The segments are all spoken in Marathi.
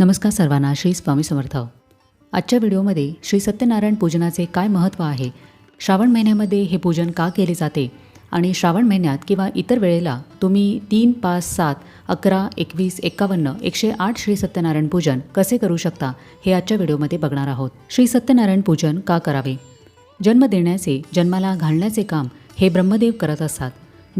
नमस्कार सर्वांना श्री स्वामी समर्थ. आजच्या व्हिडिओमध्ये श्री सत्यनारायण पूजनाचे काय महत्त्व आहे? श्रावण महिन्यामध्ये हे पूजन का केले जाते? आणि श्रावण महिन्यात किंवा इतर वेळेला तुम्ही तीन पाच सात अकरा एकवीस एकावन्न एकशे आठ श्री सत्यनारायण पूजन कसे करू शकता हे आजच्या व्हिडिओमध्ये बघणार आहोत. श्री सत्यनारायण पूजन का करावे? जन्म देण्याचे जन्माला घालण्याचे काम हे ब्रह्मदेव करत असतात.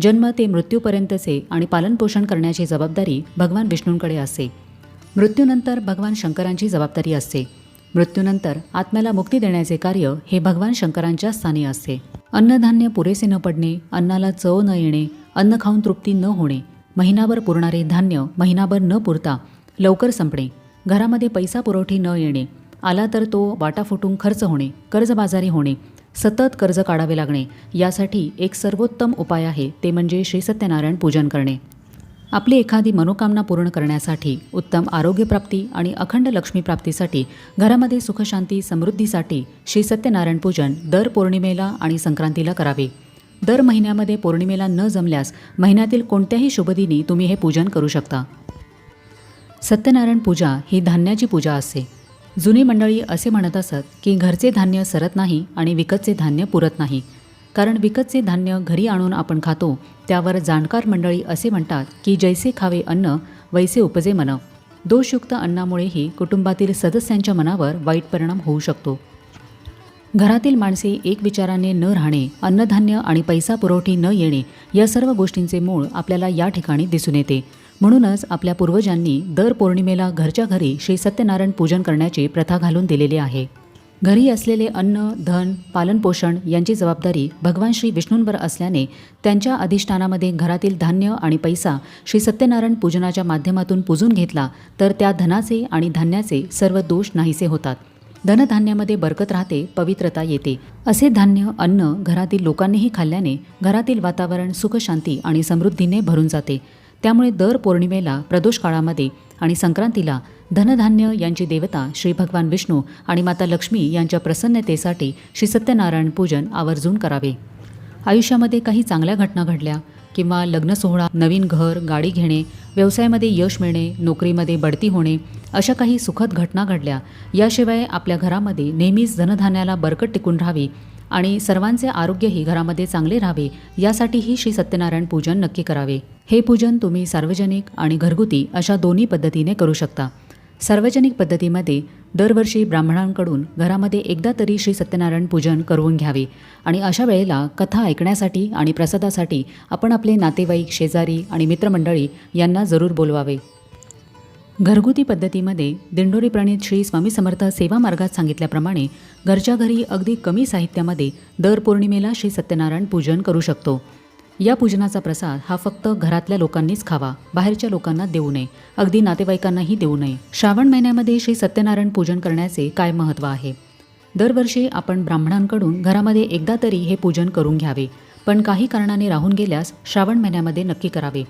जन्म ते मृत्यूपर्यंतचे आणि पालनपोषण करण्याची जबाबदारी भगवान विष्णूंकडे असते. मृत्यूनंतर भगवान शंकरांची जबाबदारी असते. मृत्यूनंतर आत्म्याला मुक्ती देण्याचे कार्य हे भगवान शंकरांच्या स्थानी असते. अन्नधान्य पुरेसे न पडणे अन्नाला चव न येणे अन्न खाऊन तृप्ती न होणे महिनाभर पुरणारे धान्य महिनाभर न पुरता लवकर संपणे घरामध्ये पैसा पुरवठी न येणे आला तर तो वाटा फुटून खर्च होणे कर्जबाजारी होणे सतत कर्ज काढावे लागणे यासाठी एक सर्वोत्तम उपाय आहे ते म्हणजे श्री सत्यनारायण पूजन करणे. आपली एखादी मनोकामना पूर्ण करण्यासाठी उत्तम आरोग्यप्राप्ती आणि अखंड लक्ष्मीप्राप्तीसाठी घरामध्ये सुखशांती समृद्धीसाठी श्री सत्यनारायण पूजन दर पौर्णिमेला आणि संक्रांतीला करावे. दर महिन्यामध्ये पौर्णिमेला न जमल्यास महिन्यातील कोणत्याही शुभदिनी तुम्ही हे पूजन करू शकता. सत्यनारायण पूजा ही धान्याची पूजा असते. जुनी मंडळी असे म्हणत असत की घरचे धान्य सरत नाही आणि विकतचे धान्य पुरत नाही. कारण विकतचे धान्य घरी आणून आपण खातो त्यावर जाणकार मंडळी असे म्हणतात की जैसे खावे अन्न वैसे उपजे मन. दोषयुक्त अन्नामुळेही कुटुंबातील सदस्यांच्या मनावर वाईट परिणाम होऊ शकतो. घरातील माणसे एक विचाराने न राहणे अन्नधान्य आणि पैसा पुरवठी न येणे या सर्व गोष्टींचे मूळ आपल्याला या ठिकाणी दिसून येते. म्हणूनच आपल्या पूर्वजांनी दर पौर्णिमेला घरच्या घरी श्री सत्यनारायण पूजन करण्याची प्रथा घालून दिलेली आहे. घरी असलेले अन्न धन पालनपोषण यांची जबाबदारी भगवान श्री विष्णूंवर असल्याने त्यांच्या अधिष्ठानामध्ये घरातील धान्य आणि पैसा श्री सत्यनारायण पूजनाच्या माध्यमातून पूजून घेतला तर त्या धनाचे आणि धान्याचे सर्व दोष नाहीसे होतात. धनधान्यामध्ये बरकत राहते पवित्रता येते. असे धान्य अन्न घरातील लोकांनीही खाल्ल्याने घरातील वातावरण सुखशांती आणि समृद्धीने भरून जाते. त्यामुळे दर पौर्णिमेला प्रदोष काळामध्ये आणि संक्रांतीला धनधान्य यांची देवता श्री भगवान विष्णू आणि माता लक्ष्मी यांच्या प्रसन्नतेसाठी श्री सत्यनारायण पूजन आवर्जून करावे. आयुष्यामध्ये काही चांगल्या घटना घडल्या किंवा लग्न सोहळा नवीन घर गाडी घेणे व्यवसायामध्ये यश मिळणे नोकरीमध्ये बढती होणे अशा काही सुखद घटना घडल्या. याशिवाय आपल्या घरामध्ये नेहमीच धनधान्याला बरकत टिकून राहावी आणि सर्वांचे आरोग्यही घरामध्ये चांगले राहावे यासाठीही श्री सत्यनारायण पूजन नक्की करावे. हे पूजन तुम्ही सार्वजनिक आणि घरगुती अशा दोन्ही पद्धतीने करू शकता. सार्वजनिक पद्धतीमध्ये दरवर्षी ब्राह्मणांकडून घरामध्ये एकदा तरी श्री सत्यनारायण पूजन करवून घ्यावे आणि अशा वेळेला कथा ऐकण्यासाठी आणि प्रसादासाठी आपण आपले नातेवाईक शेजारी आणि मित्रमंडळी यांना जरूर बोलवावे. घरगुती पद्धतीमध्ये दिंडोरी प्रणित श्री स्वामी समर्थ सेवा मार्गात सांगितल्याप्रमाणे घरच्या घरी अगदी कमी साहित्यामध्ये दर पौर्णिमेला श्री सत्यनारायण पूजन करू शकतो. या पूजनाचा प्रसाद हा फक्त घरातल्या लोकांनीच खावा बाहेरच्या लोकांना देऊ नये अगदी नातेवाईकांनाही देऊ नये. श्रावण महिन्यामध्ये श्री सत्यनारायण पूजन करण्याचे काय महत्त्व आहे? दरवर्षी आपण ब्राह्मणांकडून घरामध्ये एकदा तरी हे पूजन करून घ्यावे पण काही कारणाने राहून गेल्यास श्रावण महिन्यामध्ये नक्की करावे.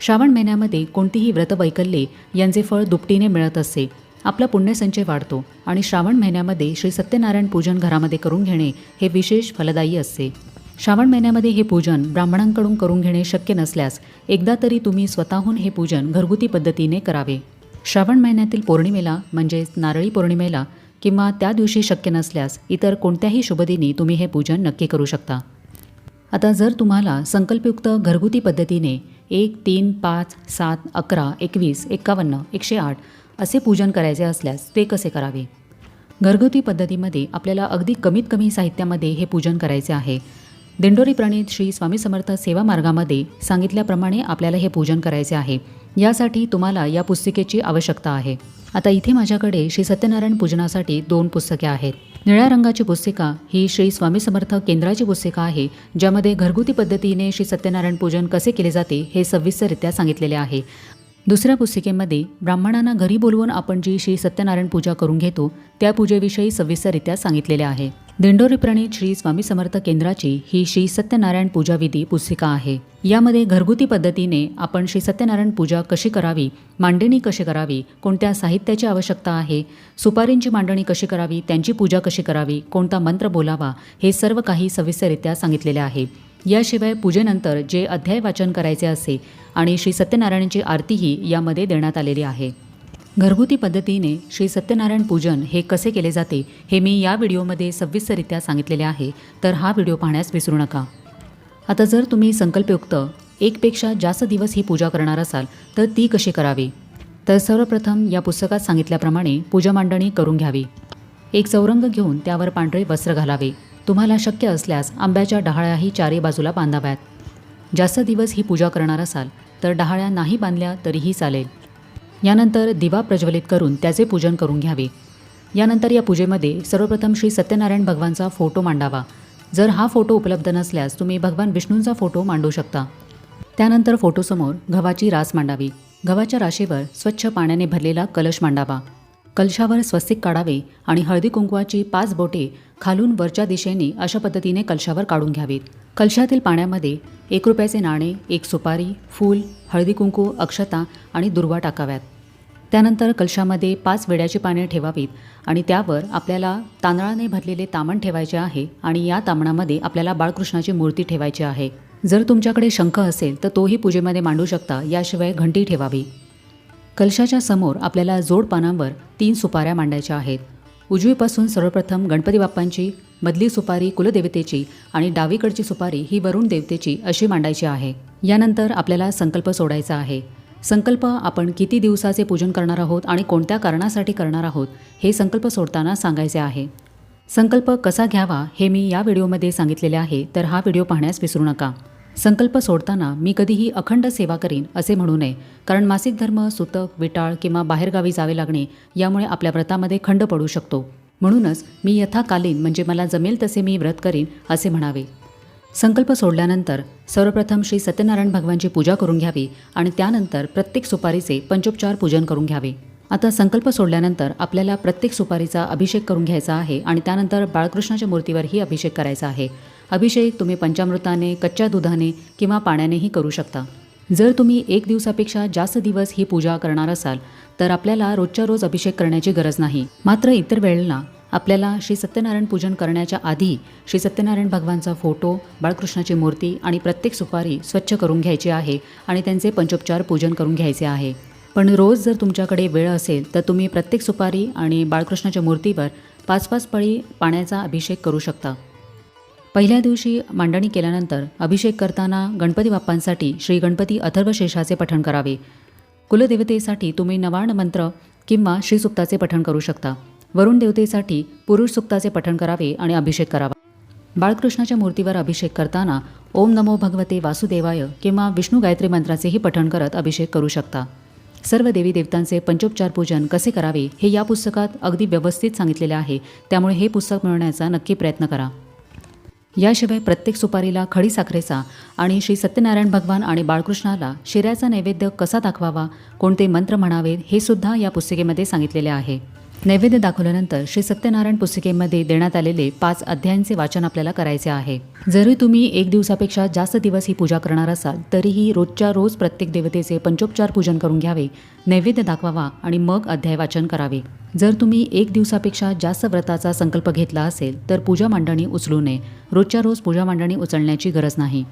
श्रावण महिन्यामध्ये कोणतीही व्रतवैकल्ये यांचे फळ दुपटीने मिळत असते. आपला पुण्यसंचय वाढतो आणि श्रावण महिन्यामध्ये श्री सत्यनारायण पूजन घरामध्ये करून घेणे हे विशेष फलदायी असते. श्रावण महिन्यामध्ये हे पूजन ब्राह्मणांकडून करून घेणे शक्य नसल्यास एकदा तरी तुम्ही स्वतःहून हे पूजन घरगुती पद्धतीने करावे. श्रावण महिन्यातील पौर्णिमेला म्हणजेच नारळी पौर्णिमेला किंवा त्या दिवशी शक्य नसल्यास इतर कोणत्याही शुभदिनी तुम्ही हे पूजन नक्की करू शकता. आता जर तुम्हाला संकल्पयुक्त घरगुती पद्धतीने एक तीन पाच सात अकरा एकवीस एकावन्न एकशे आठ असे पूजन करायचे असल्यास ते कसे करावे? घरगुती पद्धतीमध्ये आपल्याला अगदी कमीत कमी साहित्यामध्ये हे पूजन करायचे आहे. दिंडोरी प्रणित श्री स्वामी समर्थ सेवा मार्गामध्ये सांगितल्याप्रमाणे आपल्याला हे पूजन करायचे आहे. यासाठी तुम्हाला या पुस्तिकेची आवश्यकता आहे. आता इथे माझ्याकडे श्री सत्यनारायण पूजनासाठी दोन पुस्तके आहेत. निळ्या रंगाची पुस्तिका ही श्री स्वामी समर्थ केंद्राची पुस्तिका आहे ज्यामध्ये घरगुती पद्धतीने श्री सत्यनारायण पूजन कसे केले जाते हे सविस्तररित्या सांगितलेले आहे. दुसऱ्या पुस्तिकेमध्ये ब्राह्मणांना घरी बोलवून आपण जी श्री सत्यनारायण पूजा करून घेतो त्या पूजेविषयी सविस्तररित्या सांगितलेले आहे. दिंडोरी प्रणित श्री स्वामी समर्थ केंद्राची ही श्री सत्यनारायण पूजा विधी पुस्तिका आहे. यामध्ये घरगुती पद्धतीने आपण श्री सत्यनारायण पूजा कशी करावी मांडणी कशी करावी कोणत्या साहित्याची आवश्यकता आहे सुपारींची मांडणी कशी करावी त्यांची पूजा कशी करावी कोणता मंत्र बोलावा हे सर्व काही सविस्तररित्या सांगितलेले आहे. याशिवाय पूजेनंतर जे अध्याय वाचन करायचे असे आणि श्री सत्यनारायणाची आरतीही यामध्ये देण्यात आलेली आहे. घरगुती पद्धतीने श्री सत्यनारायण पूजन हे कसे केले जाते हे मी या व्हिडिओमध्ये सविस्तररित्या सांगितलेले आहे तर हा व्हिडिओ पाहण्यास विसरू नका. आता जर तुम्ही संकल्पयुक्त एकपेक्षा जास्त दिवस ही पूजा करणार असाल तर ती कशी करावी? तर सर्वप्रथम या पुस्तकात सांगितल्याप्रमाणे पूजा मांडणी करून घ्यावी. एक चौरंग घेऊन त्यावर पांढरे वस्त्र घालावे. तुम्हाला शक्य असल्यास आंब्याच्या डहाळ्याही चारी बाजूला बांधाव्यात. जास्त दिवस ही पूजा करणार असाल तर डहाळ्या नाही बांधल्या तरीही चालेल. यानंतर दिवा प्रज्वलित करून त्याचे पूजन करून घ्यावे. यानंतर या पूजेमध्ये सर्वप्रथम श्री सत्यनारायण भगवानचा फोटो मांडावा. जर हा फोटो उपलब्ध नसल्यास तुम्ही भगवान विष्णूंचा फोटो मांडू शकता. त्यानंतर फोटोसमोर गव्हाची रास मांडावी. गव्हाच्या राशीवर स्वच्छ पाण्याने भरलेला कलश मांडावा. कलशावर स्वस्तिक काढावे आणि हळदी कुंकवाची पाच बोटे खालून वरच्या दिशेने अशा पद्धतीने कलशावर काढून घ्यावीत. कलशातील पाण्यामध्ये एक रुपयाचे नाणे एक सुपारी फूल हळदी कुंकू अक्षता आणि दुर्वा टाकाव्यात. त्यानंतर कलशामध्ये पाच वेड्याची पाने ठेवावीत आणि त्यावर आपल्याला तांदळाने भरलेले तामण ठेवायचे आहे आणि या तामणामध्ये आपल्याला बाळकृष्णाची मूर्ती ठेवायची आहे. जर तुमच्याकडे शंख असेल तर तोही पूजेमध्ये मांडू शकता याशिवाय घंटी ठेवावी. कलशाच्या समोर आपल्याला जोड पानांवर तीन सुपाऱ्या मांडायच्या आहेत. उजवीपासून सर्वप्रथम गणपती बाप्पांची मधली सुपारी कुलदेवतेची आणि डावीकडची सुपारी ही वरुण देवतेची अशी मांडायची आहे. यानंतर आपल्याला संकल्प सोडायचा आहे. संकल्प आपण किती दिवसाचे पूजन करणार आहोत आणि कोणत्या कारणासाठी करणार आहोत हे संकल्प सोडताना सांगायचे आहे. संकल्प कसा घ्यावा हे मी या व्हिडिओमध्ये सांगितलेले आहे तर हा व्हिडिओ पाहण्यास विसरू नका. संकल्प सोडताना मी कधीही अखंड सेवा करीन असे म्हणू नये. कारण मासिक धर्म सुतक विटाळ किंवा बाहेरगावी जावे लागणे यामुळे आपल्या व्रतामध्ये खंड पडू शकतो. म्हणूनच मी यथाकालीन म्हणजे मला जमेल तसे मी व्रत करीन असे म्हणावे. संकल्प सोडल्यानंतर सर्वप्रथम श्री सत्यनारायण भगवानची पूजा करून घ्यावी आणि त्यानंतर प्रत्येक सुपारीचे पंचोपचार पूजन करून घ्यावे. आता संकल्प सोडल्यानंतर आपल्याला प्रत्येक सुपारीचा अभिषेक करून घ्यायचा आहे आणि त्यानंतर बाळकृष्णाच्या मूर्तीवरही अभिषेक करायचा आहे. अभिषेक तुम्ही पंचामृताने कच्च्या दुधाने किंवा पाण्यानेही करू शकता. जर तुम्ही एक दिवसापेक्षा जास्त दिवस ही पूजा करणार असाल तर आपल्याला रोजच्या रोज अभिषेक करण्याची गरज नाही. मात्र इतर वेळेला आपल्याला श्री सत्यनारायण पूजन करण्याच्या आधी श्री सत्यनारायण भगवानचा फोटो बाळकृष्णाची मूर्ती आणि प्रत्येक सुपारी स्वच्छ करून घ्यायची आहे आणि त्यांचे पंचोपचार पूजन करून घ्यायचे आहे. पण रोज जर तुमच्याकडे वेळ असेल तर तुम्ही प्रत्येक सुपारी आणि बाळकृष्णाच्या मूर्तीवर पाच पाच पळी पाण्याचा अभिषेक करू शकता. पहिल्या दिवशी मांडणी केल्यानंतर अभिषेक करताना गणपती बाप्पांसाठी श्री गणपती अथर्वशेषाचे पठण करावे. कुलदेवतेसाठी तुम्ही नवाण मंत्र किंवा श्रीसुक्ताचे पठण करू शकता. वरुण देवतेसाठी पुरुष सुक्ताचे पठण करावे आणि अभिषेक करावा. बाळकृष्णाच्या मूर्तीवर अभिषेक करताना ओम नमो भगवते वासुदेवाय किंवा विष्णू गायत्री मंत्राचेही पठण करत अभिषेक करू शकता. सर्व देवी देवतांचे पंचोपचार पूजन कसे करावे हे या पुस्तकात अगदी व्यवस्थित सांगितलेले आहे. त्यामुळे हे पुस्तक मिळवण्याचा नक्की प्रयत्न करा. याशिवाय प्रत्येक सुपारीला खडी साखरेचा आणि श्री सत्यनारायण भगवान आणि बाळकृष्णाला शिऱ्याचा नैवेद्य कसा दाखवावा कोणते मंत्र म्हणावेत हे सुद्धा या पुस्तिकेमध्ये सांगितलेले आहे. नैवेद्य दाखवल्यानंतर श्री सत्यनारायण पुस्तिकेमध्ये देण्यात आलेले पाच अध्यायांचे वाचन आपल्याला करायचे आहे. जरी तुम्ही एक दिवसापेक्षा जास्त दिवस ही पूजा करणार असाल तरीही रोजच्या रोज प्रत्येक देवतेचे पंचोपचार पूजन करून घ्यावे नैवेद्य दाखवावा आणि मग अध्याय वाचन करावे. जर तुम्ही एक दिवसापेक्षा जास्त व्रताचा संकल्प घेतला असेल तर पूजा मांडणी उचलू नये. रोजच्या रोज पूजा मांडणी उचलण्याची गरज नाही.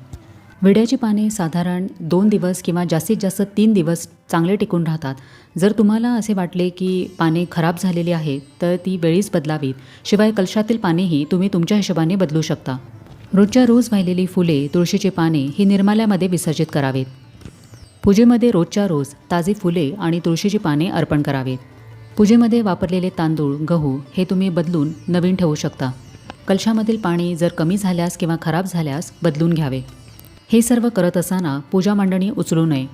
विड्याची पाने साधारण दोन दिवस किंवा जास्तीत जास्त तीन दिवस चांगले टिकून राहतात. जर तुम्हाला असे वाटले की पाने खराब झालेली आहेत तर ती वेळीच बदलावीत. शिवाय कलशातील पानेही तुम्ही तुमच्या हिशोबाने बदलू शकता. रोजच्या रोज वाहिलेली फुले तुळशीची पाने ही निर्माल्यामध्ये विसर्जित करावेत. पूजेमध्ये रोजच्या रोज ताजी फुले आणि तुळशीची पाने अर्पण करावेत. पूजेमध्ये वापरलेले तांदूळ गहू हे तुम्ही बदलून नवीन ठेवू शकता. कलशामधील पाणी जर कमी झाल्यास किंवा खराब झाल्यास बदलून घ्यावे. हे सर्व करत असताना पूजा मांडणी उचलू नये.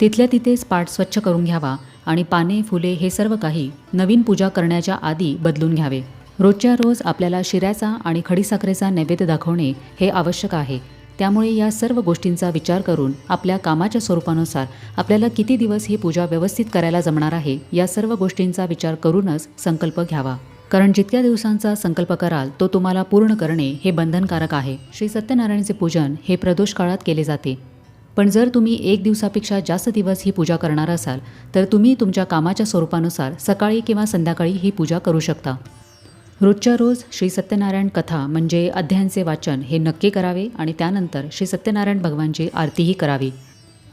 तिथल्या तिथेच पाठ स्वच्छ करून घ्यावा आणि पाने फुले हे सर्व काही नवीन पूजा करण्याच्या आधी बदलून घ्यावे. रोजच्या रोज आपल्याला शिऱ्याचा आणि खडीसाखरेचा नैवेद्य दाखवणे हे आवश्यक आहे. त्यामुळे या सर्व गोष्टींचा विचार करून आपल्या कामाच्या स्वरूपानुसार आपल्याला किती दिवस ही पूजा व्यवस्थित करायला जमणार आहे या सर्व गोष्टींचा विचार करूनच संकल्प घ्यावा. कारण जितक्या दिवसांचा संकल्प कराल तो तुम्हाला पूर्ण करणे हे बंधनकारक आहे. श्री सत्यनारायणचे पूजन हे प्रदोष काळात केले जाते. पण जर तुम्ही एक दिवसापेक्षा जास्त दिवस ही पूजा करणार असाल तर तुम्ही तुमच्या कामाच्या स्वरूपानुसार सकाळी किंवा संध्याकाळी ही पूजा करू शकता. रोजच्या रोज श्री सत्यनारायण कथा म्हणजे अध्यायांचे वाचन हे नक्की करावे आणि त्यानंतर श्री सत्यनारायण भगवानची आरतीही करावी.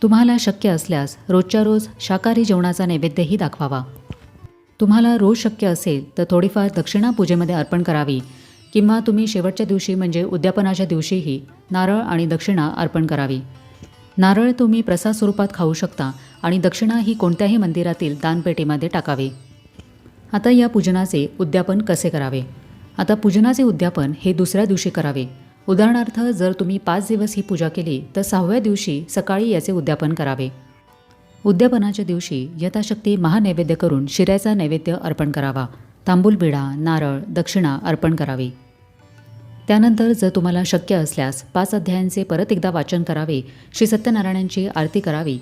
तुम्हाला शक्य असल्यास रोजच्या रोज शाकाहारी जेवणाचा नैवेद्यही दाखवावा. तुम्हाला रोज शक्य असेल तर थोडीफार दक्षिणा पूजेमध्ये अर्पण करावी किंवा तुम्ही शेवटच्या दिवशी म्हणजे उद्यापनाच्या दिवशीही नारळ आणि दक्षिणा अर्पण करावी. नारळ तुम्ही प्रसाद स्वरूपात खाऊ शकता आणि दक्षिणा ही कोणत्याही मंदिरातील दानपेटीमध्ये टाकावी. आता या पूजनाचे उद्यापन कसे करावे? आता पूजनाचे उद्यापन हे दुसऱ्या दिवशी करावे. उदाहरणार्थ जर तुम्ही पाच दिवस ही पूजा केली तर सहाव्या दिवशी सकाळी याचे उद्यापन करावे. उद्यापनाच्या दिवशी यथाशक्ती महानैवेद्य करून शिऱ्याचा नैवेद्य अर्पण करावा. तांबूल बिडा नारळ दक्षिणा अर्पण करावी. त्यानंतर जर तुम्हाला शक्य असल्यास पाच अध्यायांचे परत एकदा वाचन करावे श्री सत्यनारायणांची आरती करावी.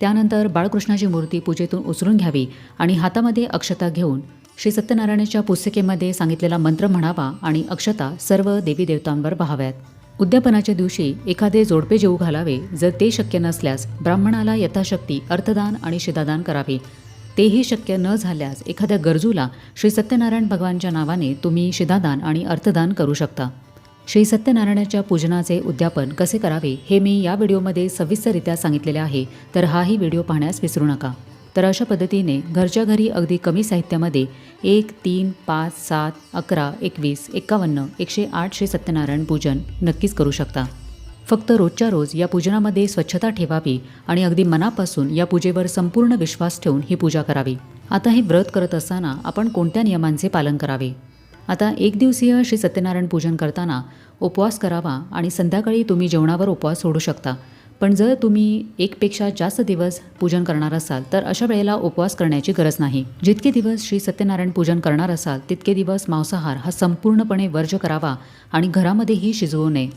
त्यानंतर बाळकृष्णाची मूर्ती पूजेतून उचलून घ्यावी आणि हातामध्ये अक्षता घेऊन श्री सत्यनारायणाच्या पुस्तिकेमध्ये सांगितलेला मंत्र म्हणावा आणि अक्षता सर्व देवी देवतांवर पहाव्यात उद्यापनाच्या दिवशी एखादे जोडपे जेऊ घालावे जर ते शक्य नसल्यास ब्राह्मणाला यथाशक्ती अर्थदान आणि शिदादान करावे. तेही शक्य न झाल्यास एखाद्या गरजूला श्री सत्यनारायण भगवानच्या नावाने तुम्ही शिदादान आणि अर्थदान करू शकता. श्री सत्यनारायणाच्या पूजनाचे उद्यापन कसे करावे हे मी या व्हिडिओमध्ये सविस्तररित्या सांगितलेले आहे तर हाही व्हिडिओ पाहण्यास विसरू नका. तर अशा पद्धतीने घरच्या घरी अगदी कमी साहित्यामध्ये एक तीन पाच सात अकरा एकवीस एकावन्न एकशे आठ श्री सत्यनारायण पूजन नक्कीच करू शकता. फक्त रोजच्या रोज या पूजनामध्ये स्वच्छता ठेवावी आणि अगदी मनापासून या पूजेवर संपूर्ण विश्वास ठेवून ही पूजा करावी. आता हे व्रत करत असताना आपण कोणत्या नियमांचे पालन करावे? आता एक दिवसीय श्री सत्यनारायण पूजन करताना उपवास करावा आणि संध्याकाळी तुम्ही जेवणावर उपवास सोडू शकता. पण जर तुम्ही एकपेक्षा जास्त दिवस पूजन करणार असाल तर अशा वेळेला उपवास करण्याची गरज नाही. जितके दिवस श्री सत्यनारायण पूजन करणार असाल तितके दिवस मांसाहार हा संपूर्णपणे वर्ज करावा आणि घरामध्येही शिजवू नये.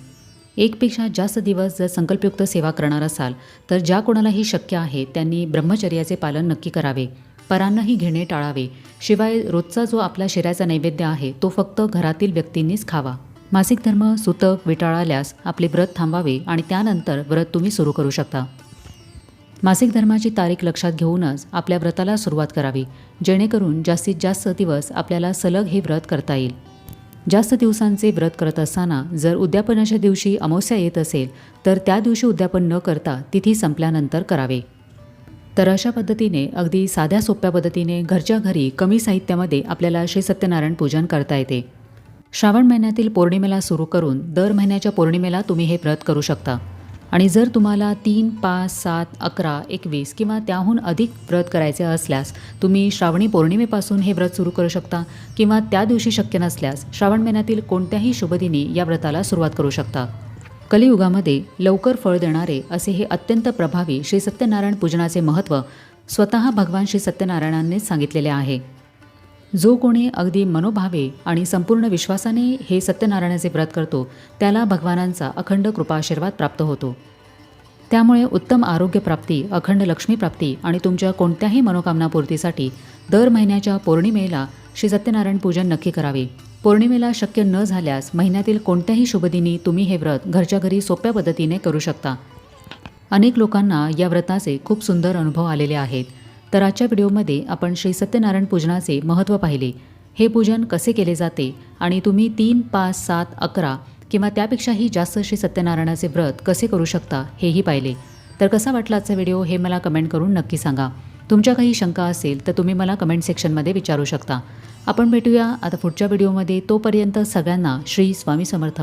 एकपेक्षा जास्त दिवस जर संकल्पयुक्त सेवा करणार असाल तर ज्या कोणालाही शक्य आहे त्यांनी ब्रह्मचर्याचे पालन नक्की करावे. परांनाही घेणे टाळावे. शिवाय रोजचा जो आपला शिऱ्याचा नैवेद्य आहे तो फक्त घरातील व्यक्तींनीच खावा. मासिक धर्म सुतक विटाळाल्यास आपले व्रत थांबावे आणि त्यानंतर व्रत तुम्ही सुरू करू शकता. मासिक धर्माची तारीख लक्षात घेऊनच आपल्या व्रताला सुरुवात करावी. जेणेकरून जास्तीत जास्त दिवस आपल्याला सलग हे व्रत करता येईल. जास्त दिवसांचे व्रत करत असताना जर उद्यापनाच्या दिवशी अमावस्या येत असेल तर त्या दिवशी उद्यापन न करता तिथी संपल्यानंतर करावे. तर अशा पद्धतीने अगदी साध्या सोप्या पद्धतीने घरच्या घरी कमी साहित्यामध्ये आपल्याला श्री सत्यनारायण पूजन करता येते. श्रावण महिन्यातील पौर्णिमेला सुरू करून दर महिन्याच्या पौर्णिमेला तुम्ही हे व्रत करू शकता. आणि जर तुम्हाला तीन पाच सात अकरा एकवीस किंवा त्याहून अधिक व्रत करायचे असल्यास तुम्ही श्रावणी पौर्णिमेपासून हे व्रत सुरू करू शकता किंवा त्या दिवशी शक्य नसल्यास श्रावण महिन्यातील कोणत्याही शुभदिनी या व्रताला सुरुवात करू शकता. कलियुगामध्ये लवकर फळ देणारे असे हे अत्यंत प्रभावी श्री सत्यनारायण पूजनाचे महत्त्व स्वतः भगवान श्री सत्यनारायणांनीच सांगितलेले आहे. जो कोणी अगदी मनोभावे आणि संपूर्ण विश्वासाने हे सत्यनारायणाचे व्रत करतो त्याला भगवानांचा अखंड कृपाशीर्वाद प्राप्त होतो. त्यामुळे उत्तम आरोग्यप्राप्ती अखंड लक्ष्मीप्राप्ती आणि तुमच्या कोणत्याही मनोकामनापूर्तीसाठी दर महिन्याच्या पौर्णिमेला श्री सत्यनारायण पूजन नक्की करावे. पौर्णिमेला शक्य न झाल्यास महिन्यातील कोणत्याही शुभदिनी तुम्ही हे व्रत घरच्या घरी सोप्या पद्धतीने करू शकता. अनेक लोकांना या व्रताचे खूप सुंदर अनुभव आलेले आहेत. तर आजच्या व्हिडिओमध्ये आपण श्री सत्यनारायण पूजनाचे महत्त्व पाहिले. हे पूजन कसे केले जाते आणि तुम्ही तीन पाच सात अकरा किंवा त्यापेक्षाही जास्त श्री सत्यनारायणाचे व्रत कसे करू शकता हेही पाहिले. तर कसा वाटला आजचा व्हिडिओ हे मला कमेंट करून नक्की सांगा. तुमच्या काही शंका असेल तर तुम्ही मला कमेंट सेक्शनमध्ये विचारू शकता. आपण भेटूया आता पुढच्या व्हिडिओमध्ये. तोपर्यंत सगळ्यांना श्री स्वामी समर्थ.